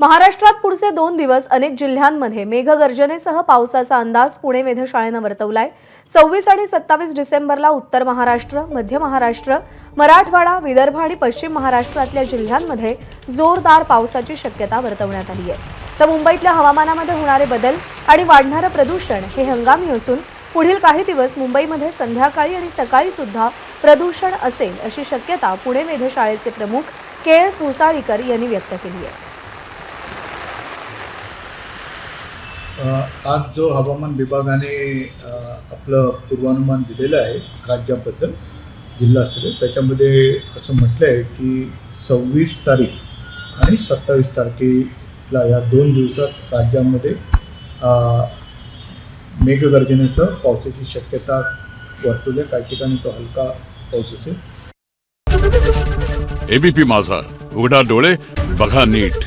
महाराष्ट्रात पुढचे दोन दिवस अनेक जिल्ह्यांमध्ये मेघगर्जनेसह पावसाचा अंदाज पुणे वेधशाळेनं वर्तवलाय. सव्वीस आणि सत्तावीस डिसेंबरला उत्तर महाराष्ट्र मध्य महाराष्ट्र मराठवाडा विदर्भ आणि पश्चिम महाराष्ट्रातल्या जिल्ह्यांमध्ये जोरदार पावसाची शक्यता वर्तवण्यात आली आहे तर मुंबईतल्या हवामानामध्ये होणारे बदल आणि वाढणारं प्रदूषण हे हंगामी असून पुढील काही दिवस मुंबईमध्ये संध्याकाळी आणि सकाळी सुद्धा प्रदूषण असेल अशी शक्यता पुणे वेधशाळेचे प्रमुख के एस मुसाळीकर यांनी व्यक्त केली आहे आज जो हवामान विभागाने आपलं पूर्वानुमान दिलेलं आहे राज्याबद्दल जिल्हास्तरीय त्याच्यामध्ये असं म्हटलं आहे की सव्वीस तारीख आणि सत्तावीस तारखेला या दोन दिवसात राज्यामध्ये मेघगर्जनेसह पावसाची शक्यता वर्तवली काही ठिकाणी तो हलका पाऊस असेल. एबीपी माझा उघडा डोळे बघा नीट.